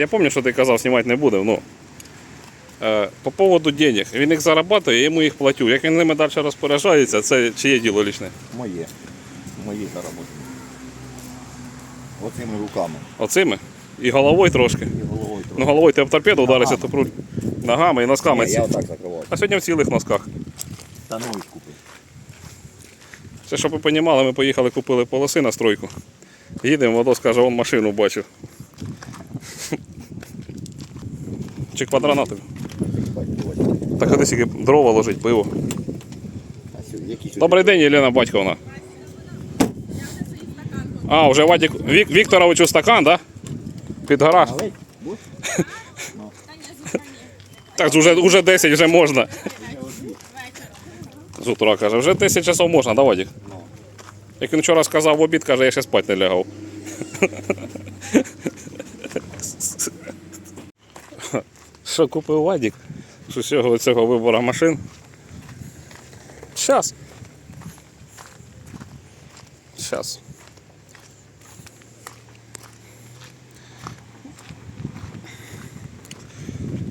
Я пам'ятаю, що ти казав, знімати не буде. Ну, е, по поводу денег. Він їх зарабатує, я йому їх платю. Як він ними далі розпоряджається, це чиє діло лічне? Моє. Мої зароботки. Оцими руками. Оцими? І головою трошки. І головою трохи. Ну, головою ти об торпеду ударився, Ногами. то пруль. Ногами і носками. Ні, я отак закривав. А сьогодні в цілих носках. Та новий купив. Це щоб ви розуміли, ми поїхали, купили полоси на стройку. Їдемо, Водос каже, вон машину бачив. Чи квадранатові? Так ходи сіки дрова ложить, пиво. Добрий день, Єлена Батьковна. А, вже Вадик Вік, Вікторовичу стакан. Да? Під гараж. Так, вже, вже 10 вже можна. З утра каже, вже 10 часов можна, да, Вадик? Ну. Як він вчора сказав в обід, каже, я ще спати не лягав. Що купив Вадик? З усього цього вибору машин. Щас. Щас.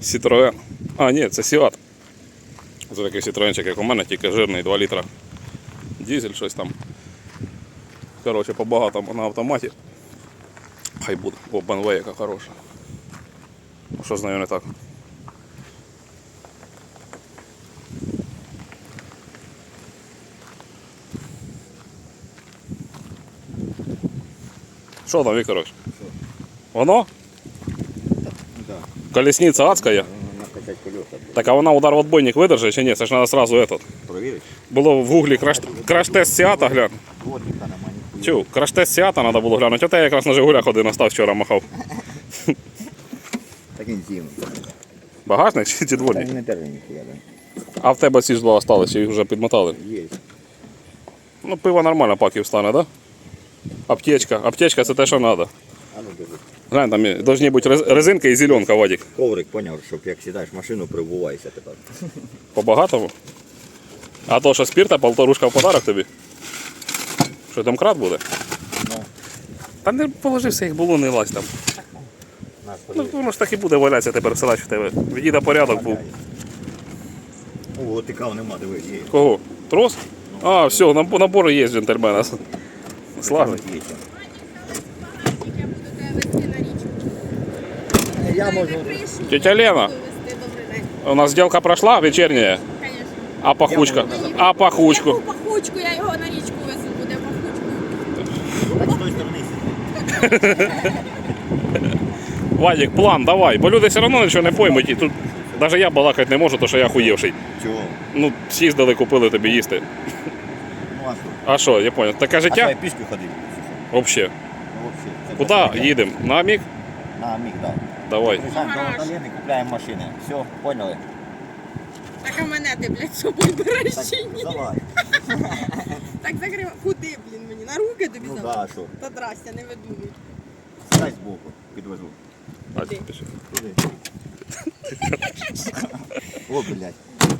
Citroen. А, ні, це Сіат. Це такий Citroenчик, як у мене, тільки жирний 2 літра. Дізель щось там. Коротше, по-багатому на автоматі. Хай буде. О, BMW яка хороша. Ну, Що з нею не так? Що там, Вікторович? Воно? Колесниця адська є? Так а вона удар в отбойник видержить чи ні? Це ж треба сразу этот. Провіриш? Було в гуглі краш, краш-тест Сіата глянь. Чув, краш-тест Сіата треба було глянути. От я якраз на Жигулях один остав вчора махав. Так він зимний. Багажник чи не ніхуя. А в тебе ці ж два остались, їх вже підмотали. Є. Ну, пиво нормально паків стане, да? Аптечка. Аптечка це те, що треба. А ну держи. Глянь, там должні бути рез- резинка і зеленка, Вадик. Коврик поняв, щоб як сідаєш в машину, прибувайся тепер. По-багатому. А то, що спірта, полторушка в подарок тобі. Що там крат буде? Ну. Та не положився, їх було, не лазь там. Ну, воно ж так і буде валятися тепер силач в тебе. Відійде порядок був. О, тикав нема, диви, є. Кого? Трос? А, все, наб- набори є джентльмена. Славить. Є. Я буду тебе вести на річку. Можу. Тетя Лена. У нас сделка прошла вечерняя, Конечно. а пахучка? А Яку пахучку? пахучку, я його на річку везу, буде пахучку. Вадик, план, давай, бо люди все одно нічого не поймуть. І тут навіть я балакати не можу, тому що я хуєвший. Чого? Ну, з'їздили, купили тобі їсти. А що? Я понял. Таке А що, я життя? пішки ходив? Взагалі. Ну, взагалі. Куди їдемо? На міг? На міг, так. Давай. Приїжджаємо до Гараж. Анталіни, купляємо машини. Все, поняли? Так а мене ти, блядь, з собою береш чи ні? давай. Так закрив. Куди, блін, мені? На руки тобі Ну да, що? Та здрастя, не видумуй. Стай збоку, підвезу. Бачиш, пиши. Туди. О, блядь.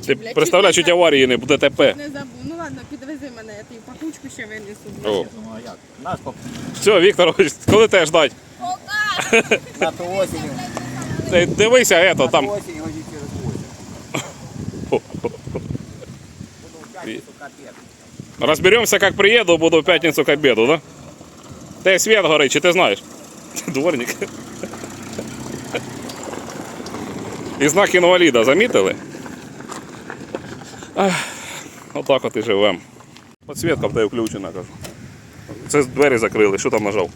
Ти Блядь, представляєш, чуть чуть аварії не буде ТП. Не забув. Ладно, підвези мене, я тобі пахучку ще винесу. О. Ну а як? Наш поп... Все, Вікторович, коли тебе ждать? На ту осінь. Ти Дивися, ето, На там. ту осінь годів через осінь. Буду в п'ятницю капець. Разберемся, как приеду, буду в пятницу к обеду, да? Ты свет горить, чи ти знаєш? Дворник. І знак інваліда замітили? Ах, Отак от і живем. Подсвітка в тебе включена, кажу. Це двері закрили, що там нажав?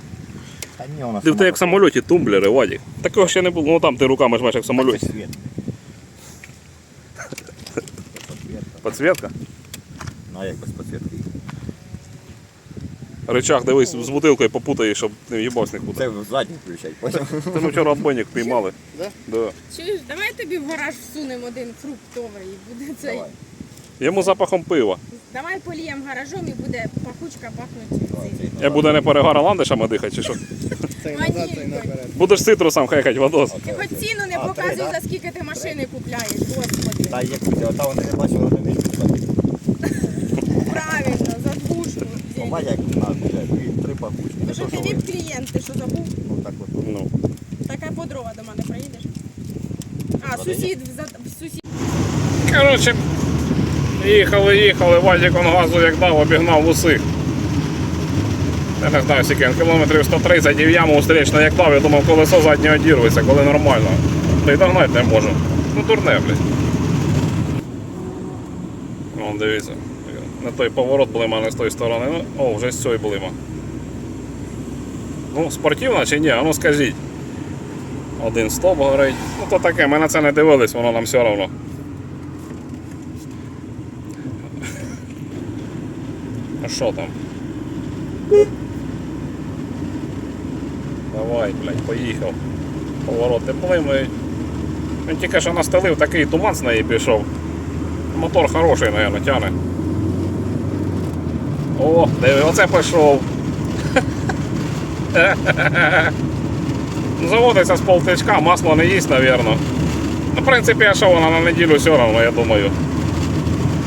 Та ні, у нас Ти в тебе як в самольоті тумблери, Вадік. Такого ще не було, ну там ти руками жмеш як в самольоті. Подсвітка. Ну а як без підсвітки? Рычаг, дивись, з бутилкою попутаєш, щоб не в'їбався нікуди. Це в задній включай, поняв? Ти ну вчора отбойник піймали. Да? Да. Чуєш, давай тобі в гараж всунемо один фруктовий і буде цей. Давай. Йому запахом пива. Давай поліємо гаражом і буде пахучка пахнути. цим. Я буде не перегара ландишами дихати, чи що? Цей назад, цей наперед. Будеш цитрусом хекать водос. Ти хоч ціну не А, показуй, да? за скільки ти машини купляєш, господи. Та як та вони не бачили, вони не. Правильно, за двушку. Побачь, як блядь, дві, три пахучки. Не що то, що ви. клієнт, ти що забув? Ну так от. Ну. таке подрова до мене приїдеш. А, сусід, за- сусід. Коротше, їхали, їхали, Вадик он газу як дав, обігнав усіх. Я не знаю, скільки кілометрів 130 і в яму устрічно як дав, я думав, колесо заднє одірветься, коли нормально. Та й догнати не можу. Ну дурне, блядь. Вон дивіться. На той поворот блима, не з тої сторони. Ну, о, вже з цієї блима. Ну, спортивна чи ні? А ну скажіть. Один стоп горить. Ну то таке, ми на це не дивились, воно нам все одно. Ну що там? Давай, блядь, поїхав. Повороти плимають. Він тільки що настелив, такий туман з неї пішов. Мотор хороший, мабуть, тяне. О, диви, оце пішов. Заводиться з полтичка, масло не їсть, мабуть. Ну, в принципі, а що вона на неділю все одно, я думаю.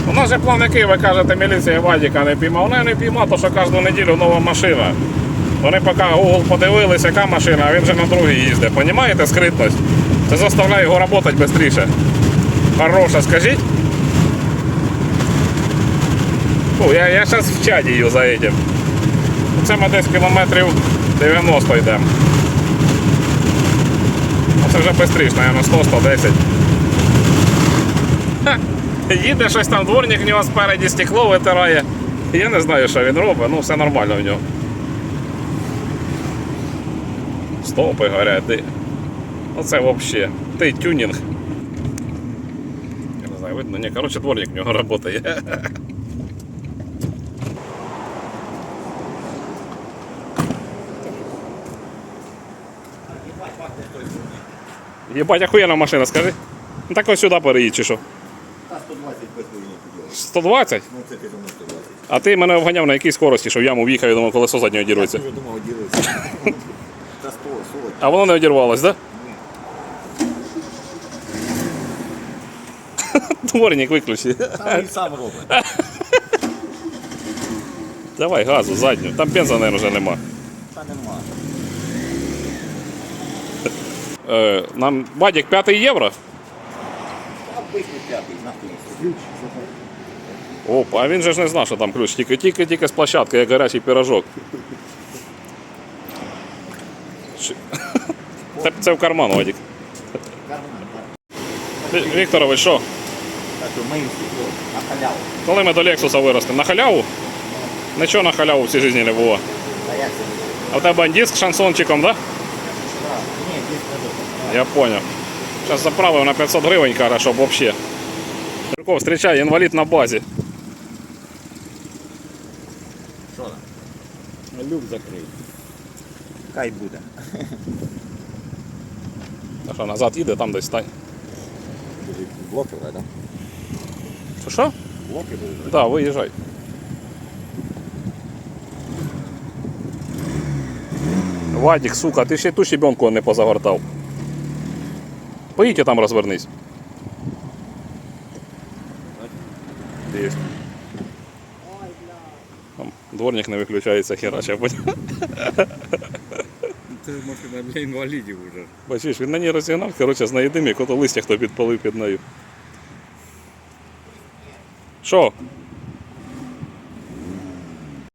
У нас же план який, ви кажете, міліція Вадіка не піймав. Ну, я не піймав, то що кожну неділю нова машина. Вони поки Google подивилися, яка машина, а він же на другій їздить. Понімаєте скритність? Це заставляє його працювати швидше. Хороша, скажіть. Фу, я, я зараз в чаді її за этим. Це ми десь кілометрів 90 йдемо. Це вже швидше, мабуть, 100-110. Їде щось там, дворник в нього спереді стекло витирає. Я не знаю, що він робить, ну все нормально в нього. Стопи горять, ти. Оце взагалі. Ти тюнінг. Я не знаю, видно, ні, коротше, дворник в нього працює. Єбать, охуєнна машина, скажи. Ну так ось сюди переїдь чи що? Та 120 без хуйні поділиш. 120? Ну це ти думаєш 120. А ти мене обганяв на якій скорості, що в яму в'їхав, я думав, колесо заднє одірветься. Я вже думав, ділиться. Та 100, 40. А воно не одірвалось, так? Да? Дворник виключи. Та він сам робить. Давай газу, задню. Там бенза, мабуть, вже нема. Та нема. Е, нам бадік 5 євро. Та обичний п'ятий, нахуй. Ключ. Опа, а він же ж не знав, що там ключ. Тільки, тільки, тільки з площадки, як гарячий пірожок. Чи- Це, це в карман, Вадік. Карман, так. Ві- Вікторович, що? Так що ми стекло. На халяву. Коли ми до Лексуса виростемо? На халяву? Нічого на халяву в цій житті не було. Та як це? А в тебе бандит з шансончиком, так? Да? Так. Ні, десь не до. Я понял. Сейчас заправив на 500 гривень, каже, щоб вообще. Юрко, встречай, інвалід на базі. Що там? Люк закрий. Хай буде. А що, назад їде, там десь стань. Блоки, так? Що що? Блоки будуть. Так, да, виїжджай. Вадик, сука, ти ще ту щебенку не позагортав. Поїдь і там розвернись. Там дворник не виключається херача. Це машина для інвалідів уже. Бачиш, він на ній розігнав, коротше, з наїдимі, кото листя хто підпалив під нею. Що?